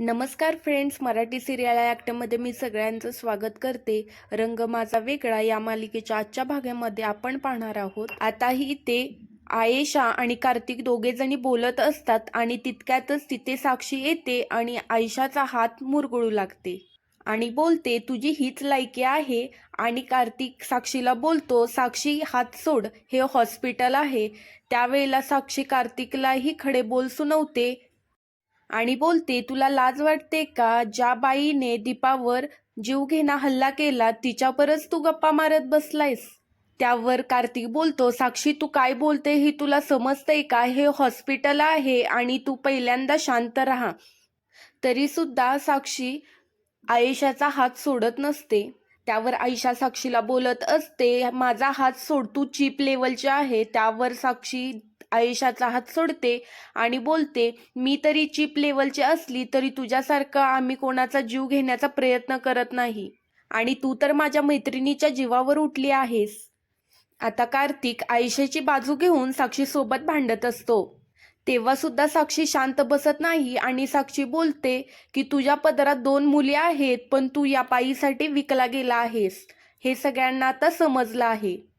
नमस्कार friends Marathi serial ॲक्टमध्ये मी सगळ्यांचं स्वागत करते. रंग माझा वेगळा या मालिकेच्या आजच्या भागामध्ये आपण पाहणार आहोत. आताही ते आयेशा आणि कार्तिक दोघे जणी बोलत असतात आणि तितक्यातच तिथे साक्षी येते आणि आयशाचा हात मुरगळू लागते. आणि बोलते तुझी हीच लायकी आहे आणि कार्तिक साक्षीला बोलतो साक्षी हात सोड हे हॉस्पिटल आहे. त्यावेळेला साक्षी कार्तिकलाही खडे बोल सुनवते आणि बोलते तुला लाज वाटते का? ज्या बाईने दीपावर जीव घेणा हल्ला केला तिच्यावरच तू गप्पा मारत बसलायस. त्यावर कार्तिक बोलतो साक्षी तू काय बोलते ही तुला समजतंय का? हे हॉस्पिटल आहे आणि तू पहिल्यांदा शांत राहा. तरी सुद्धा साक्षी आयशाचा हात सोडत नसते. त्यावर आयशा साक्षीला बोलत असते माझा हात सोड तू चीप लेवलचे आहे. त्यावर साक्षी आयुष्याचा हात सोडते आणि बोलते मी तरी चीप लेवलची असली तरी तुझ्यासारखं आम्ही कोणाचा जीव घेण्याचा प्रयत्न करत नाही. आणि तू तर माझ्या मैत्रिणीच्या जीवावर उठली आहेस. आता कार्तिक आयुष्याची बाजू घेऊन साक्षीसोबत भांडत असतो. तेव्हा सुद्धा साक्षी शांत बसत नाही आणि साक्षी बोलते की तुझ्या पदरात दोन मुली आहेत पण तू या पायीसाठी विकला गेला आहेस. हे सगळ्यांना आता समजलं आहे.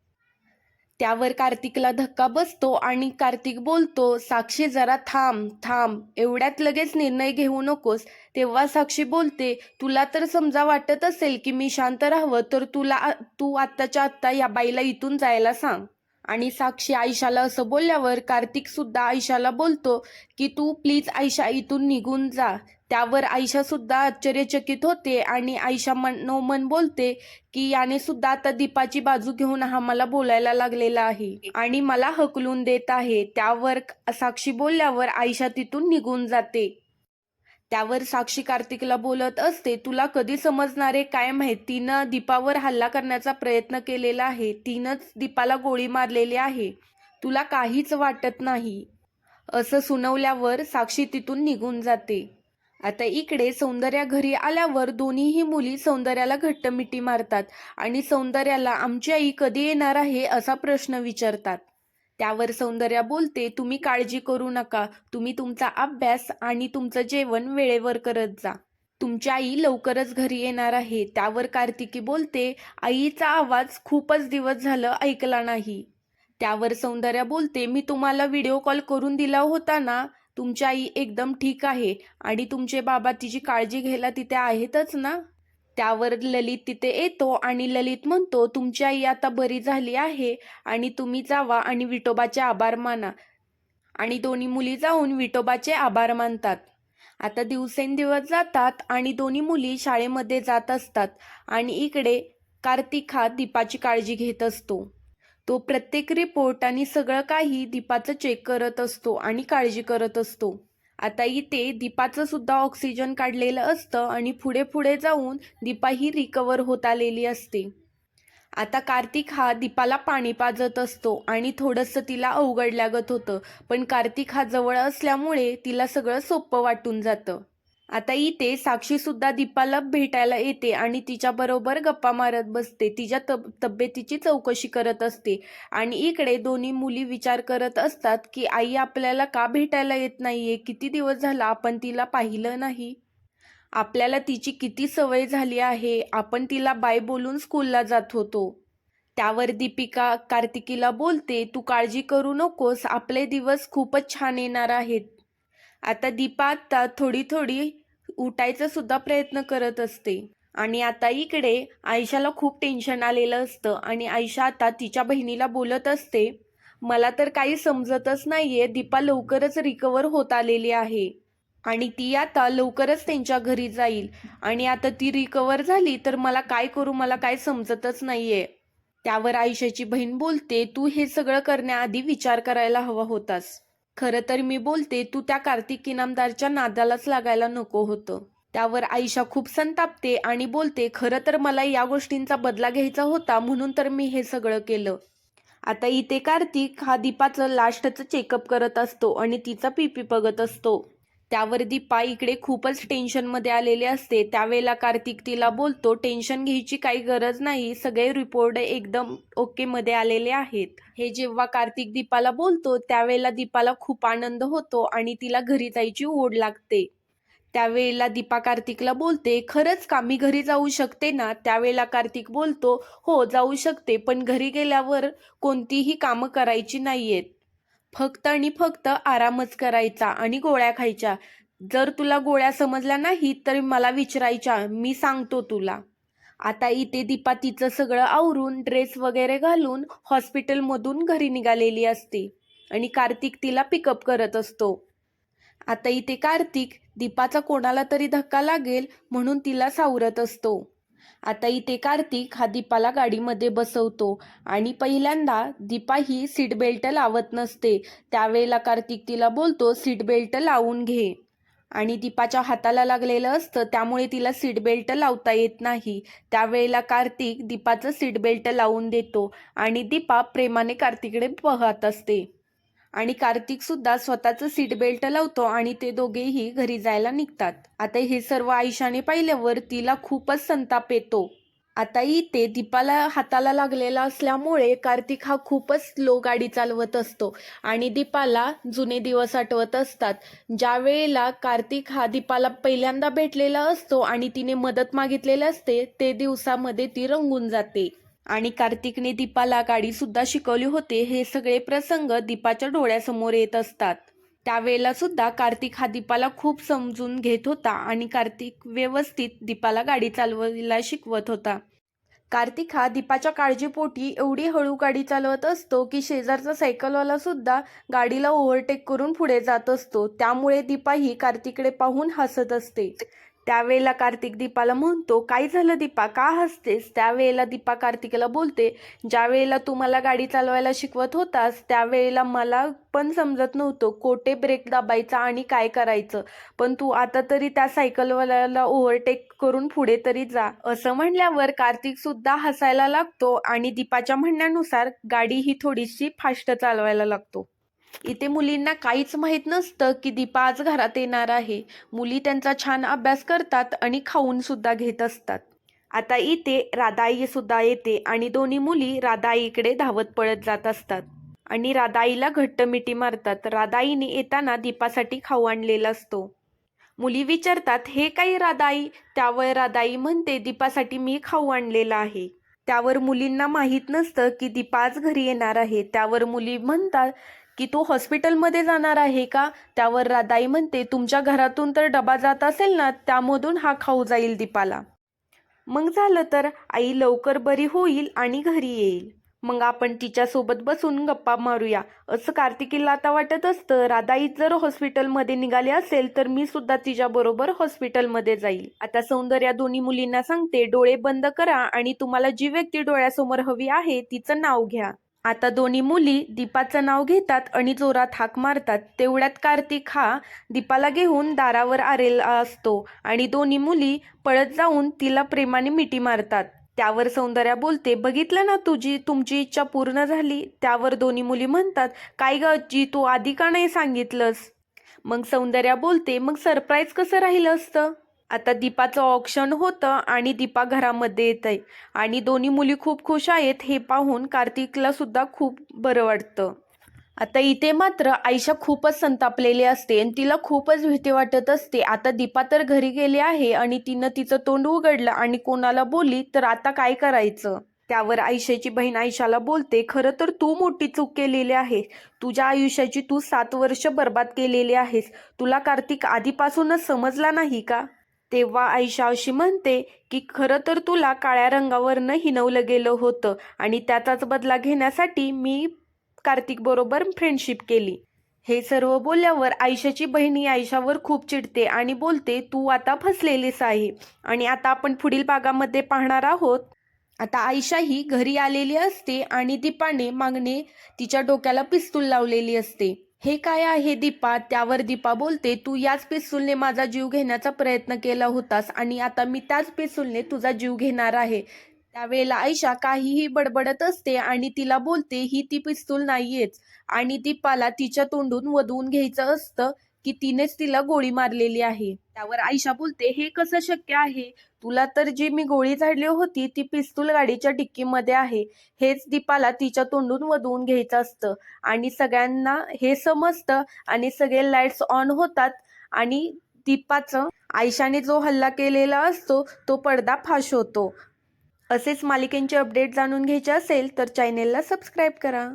त्यावर कार्तिकला धक्का बसतो आणि कार्तिक बोलतो साक्षी जरा थांब थांब. एवढ्यात लगेच निर्णय घेऊ नकोस तेव्हा साक्षी बोलते तुला तर समजा वाटत असेल की मी शांत राहावं तर तुला तू आत्ताच्या आत्ता या बाईला इथून जायला सांग आणि साक्षी आयशाला असं बोलल्यावर कार्तिक सुद्धा आयशाला बोलतो की तू प्लीज आयशा इथून निघून जा. त्यावर आयशा सुद्धा आश्चर्यचकित होते आणि आयशा मनोमन बोलते की याने सुद्धा आता दीपाची बाजू घेऊन हा मला बोलायला लागलेला आहे. आणि मला हकलून देत आहे. त्यावर साक्षी बोलल्यावर आयशा तिथून निघून जाते. त्यावर साक्षी कार्तिकला बोलत असते तुला कधी समजणारे काय माहीत? तिनं दीपावर हल्ला करण्याचा प्रयत्न केलेला आहे. तिनंच दीपाला गोळी मारलेली आहे. तुला काहीच वाटत नाही. असं सुनवल्यावर साक्षी तिथून निघून जाते. आता इकडे सौंदर्या घरी आल्यावर दोन्हीही मुली सौंदर्याला घट्ट मिठी मारतात आणि सौंदर्याला आमची आई कधी येणार आहे असा प्रश्न विचारतात. त्यावर सौंदर्या बोलते तुम्ही काळजी करू नका. तुम्ही तुमचा अभ्यास आणि तुमचं जेवण वेळेवर करत जा. तुमची आई लवकरच घरी येणार आहे. त्यावर कार्तिकी बोलते आईचा आवाज खूपच दिवस झालं ऐकला नाही. त्यावर सौंदर्या बोलते मी तुम्हाला व्हिडिओ कॉल करून दिला होता ना तुमची आई एकदम ठीक आहे आणि तुमचे बाबा तिची काळजी घ्यायला तिथे आहेतच ना? त्यावर ललित तिथे येतो आणि ललित म्हणतो तुमची आई आता बरी झाली आहे आणि तुम्ही जावा आणि विठोबाचे आभार माना. आणि दोन्ही मुली जाऊन विठोबाचे आभार मानतात. आता दिवसेंदिवस जातात आणि दोन्ही मुली शाळेमध्ये जात असतात आणि इकडे कार्तिक हा दीपाची काळजी घेत असतो. तो प्रत्येक रिपोर्ट आणि सगळं काही दीपाचं चेक करत असतो आणि काळजी करत असतो. आता इथे दीपाचं सुद्धा ऑक्सिजन काढलेलं असतं आणि पुढे पुढे जाऊन दीपा ही रिकवर होत आलेली असते. आता कार्तिक हा दीपाला पाणी पाजत असतो आणि थोडंसं तिला अवघड लागत होतं पण कार्तिक हा जवळ असल्यामुळे तिला सगळं सोपं वाटून जातं. आता इथे साक्षी सुद्धा दीपाला भेटायला येते आणि तिच्याबरोबर गप्पा मारत बसते. तिच्या तब तब्येतीची चौकशी करत असते. आणि इकडे दोन्ही मुली विचार करत असतात की आई आपल्याला का भेटायला येत नाहीये? किती दिवस झाला आपण तिला पाहिलं नाही? आपल्याला तिची किती सवय झाली आहे? आपण तिला बाय बोलून स्कूलला जात होतो. त्यावर दीपिका कार्तिकीला बोलते तू काळजी करू नकोस. आपले दिवस खूपच छान येणार आहेत. आता दीपा आता थोडी थोडी उठायचा सुद्धा प्रयत्न करत असते. आणि आता इकडे आयशाला खूप टेन्शन आलेलं असतं. आणि आयशा आता तिच्या बहिणीला बोलत असते मला तर काही समजतच नाहीये दीपा लवकरच रिकवर होत आलेली आहे. आणि ती आता लवकरच त्यांच्या घरी जाईल. आणि आता ती रिकवर झाली तर मला काय करू मला काय समजतच नाहीये. त्यावर आयशाची बहीण बोलते तू हे सगळं करण्याआधी विचार करायला हवा होतास. खरं तर मी बोलते तू त्या कार्तिक इनामदारच्या नादालाच लागायला नको होतं. त्यावर आईशा खूप संतापते आणि बोलते खरं तर मला या गोष्टींचा बदला घ्यायचा होता म्हणून तर मी हे सगळं केलं. आता इथे कार्तिक हा दीपाचं लास्टचं चेकअप करत असतो आणि तिचा पीपी बघत असतो. त्यावर दीपा इकडे खूपच टेन्शनमध्ये आलेले असते. त्यावेळेला कार्तिक तिला बोलतो टेन्शन घ्यायची काही गरज नाही. सगळे रिपोर्ट एकदम ओकेमध्ये आलेले आहेत. हे जेव्हा कार्तिक दीपाला बोलतो त्यावेळेला दीपाला खूप आनंद होतो आणि तिला घरी जायची ओढ लागते. त्यावेळेला दीपा कार्तिकला बोलते खरंच का? मी घरी जाऊ शकते ना? त्यावेळेला कार्तिक बोलतो हो जाऊ शकते पण घरी गेल्यावर कोणतीही कामं करायची नाहीयेत. फक्त आणि फक्त आरामच करायचा आणि गोळ्या खायच्या. जर तुला गोळ्या समजल्या नाही तर मला विचारायच्या मी सांगतो तुला. आता इथे दीपा तिचं सगळं आवरून ड्रेस वगैरे घालून हॉस्पिटलमधून घरी निघालेली असते आणि कार्तिक तिला पिकअप करत असतो. आता इथे कार्तिक दीपाचा कोणाला तरी धक्का लागेल म्हणून तिला सावरत असतो. आता इथे कार्तिक हा दीपाला गाडीमध्ये बसवतो आणि पहिल्यांदा दीपा ही सीट बेल्ट लावत नसते. त्यावेळेला कार्तिक तिला बोलतो सीट बेल्ट लावून घे. आणि दीपाच्या हाताला लागलेलं असतं त्यामुळे तिला सीट बेल्ट लावता येत नाही. त्यावेळेला कार्तिक दीपाचं सीट बेल्ट लावून देतो आणि दीपा प्रेमाने कार्तिकडे पाहत असते. आणि कार्तिक सुद्धा स्वतःचं सीट बेल्ट लावतो आणि ते दोघेही घरी जायला निघतात. आता हे सर्व आयुष्याने पाहिल्यावर तिला खूपच संताप येतो. आता इथे दीपाला हाताला लागलेला असल्यामुळे कार्तिक हा खूपच स्लो गाडी चालवत असतो आणि दीपाला जुने दिवस आठवत असतात. ज्या वेळेला कार्तिक हा दीपाला पहिल्यांदा भेटलेला असतो आणि तिने मदत मागितलेली असते ते दिवसामध्ये ती रंगून जाते. आणि कार्तिकने दीपाला गाडी सुद्धा शिकवली होते. हे सगळे प्रसंग दीपाच्या डोळ्यासमोर येत असतात. त्यावेळेला सुद्धा कार्तिक हा दीपाला खूप समजून घेत होता आणि कार्तिक व्यवस्थित दीपाला गाडी चालवायला शिकवत होता. कार्तिक हा दीपाच्या काळजीपोटी एवढी हळू गाडी चालवत असतो की शेजारचा सायकलवाला सुद्धा गाडीला ओव्हरटेक करून पुढे जात असतो. त्यामुळे दीपा ही कार्तिकडे पाहून हसत असते. त्यावेळेला कार्तिक दीपाला म्हणतो काय झालं दीपा? का हसतेस? त्यावेळेला दीपा कार्तिकला बोलते ज्या वेळेला तू मला गाडी चालवायला शिकवत होतास त्यावेळेला मला पण समजत नव्हतं कोठे ब्रेक दाबायचा आणि काय करायचं. पण तू आता तरी त्या सायकलवाल्याला ओव्हरटेक करून पुढे तरी जा. असं म्हणल्यावर कार्तिक सुद्धा हसायला लागतो आणि दीपाच्या म्हणण्यानुसार गाडी ही थोडीशी फास्ट चालवायला लागतो. इथे मुलींना काहीच माहीत नसतं की दीपा आज घरात येणार आहे. मुली त्यांचा छान अभ्यास करतात आणि खाऊन सुद्धा घेत असतात. आता इथे राधाई सुद्धा येते आणि दोन्ही मुली राधाईकडे धावत पळत जात असतात. आणि राधाईला घट्ट मिठी मारतात. राधाईने येताना दीपासाठी खाऊ आणलेला असतो. मुली विचारतात हे काही राधाई? त्यावर राधाई म्हणते दीपासाठी मी खाऊ आणलेला आहे. त्यावर मुलींना माहीत नसतं की दीपा आज घरी येणार आहे. त्यावर मुली म्हणतात की तू हॉस्पिटलमध्ये जाणार आहे का? त्यावर राधाई म्हणते तुमच्या घरातून तर डबा जात असेल ना त्यामधून हा खाऊ जाईल दीपाला. मग झालं तर आई लवकर बरी होईल आणि घरी येईल. मग आपण तिच्यासोबत बसून गप्पा मारूया. असं कार्तिकीला आता वाटत असतं राधाई जर हॉस्पिटलमध्ये निघाली असेल तर मी सुद्धा तिच्याबरोबर हॉस्पिटलमध्ये जाईल. आता सौंदर्या दोन्ही मुलींना सांगते डोळे बंद करा आणि तुम्हाला जी व्यक्ती डोळ्यासमोर हवी आहे तिचं नाव घ्या. आता दोन्ही मुली दीपाचं नाव घेतात आणि जोरात हाक मारतात. तेवढ्यात कार्तिक हा दीपाला घेऊन दारावर आलेला असतो आणि दोन्ही मुली पळत जाऊन तिला प्रेमाने मिठी मारतात. त्यावर सौंदर्या बोलते बघितलं ना तुझी तुमची इच्छा पूर्ण झाली. त्यावर दोन्ही मुली म्हणतात काय ग जी तू आधी का नाही सांगितलंस? मग सौंदर्या बोलते मग सरप्राईज कसं राहिलं असतं? आता दीपाचं ऑप्शन होतं आणि दीपा घरामध्ये येत आहे आणि दोन्ही मुली खूप खुश आहेत हे पाहून कार्तिकला सुद्धा खूप बरं वाटतं. आता इथे मात्र आयशा खूपच संतापलेली असते आणि तिला खूपच भीती वाटत असते. आता दीपा तर घरी गेली आहे आणि तिनं तिचं तोंड उघडलं आणि कोणाला बोलली तर आता काय करायचं? त्यावर आयशाची बहीण आयशाला बोलते खरं तर तू मोठी चूक केलेली आहे. तुझ्या आयुष्याची तू सात वर्ष बर्बाद केलेली आहेस. तुला कार्तिक आधीपासूनच समजला नाही का? तेव्हा आयशा अशी म्हणते की खरं तर तुला काळ्या रंगावरनं हिनवलं गेलं होतं आणि त्याचाच बदला घेण्यासाठी मी कार्तिक बरोबर फ्रेंडशिप केली. हे सर्व बोलल्यावर आयशाची बहिणी आयशावर खूप चिडते आणि बोलते तू आता फसलेलीस आहे आणि आता आपण पुढील भागामध्ये पाहणार आहोत. आता आयशा ही घरी आलेली असते आणि दीपाने मागणे तिच्या डोक्याला पिस्तूल लावलेली असते. हे काय आहे दीपा? त्यावर दीपा बोलते तू याच पिस्तूलने माझा जीव घेण्याचा प्रयत्न केला होतास आणि आता मी त्याच पिस्तूलने तुझा जीव घेणार आहे. त्यावेळेला आयशा काहीही बडबडत असते आणि तिला बोलते ही ती पिस्तूल नाहीयेच. आणि दीपाला तिच्या तोंडून वधवून घ्यायचं असतं. की तिनेच तिला गोळी मारलेली आहे. त्यावर आयशा बोलते हे कसं शक्य आहे? तुला तर जी मी गोळी झाडली होती ती पिस्तूल गाडीच्या डिक्कीमध्ये आहे. हेच दीपाला तिच्या तोंडून वधवून घ्यायचं असतं. आणि सगळ्यांना हे समजतं आणि सगळे लाईट्स ऑन होतात आणि दीपाचं आयशाने जो हल्ला केलेला असतो तो पडदा फाश होतो. असेच मालिकेंचे अपडेट जाणून घ्यायचे असेल तर चॅनेलला सबस्क्राईब करा.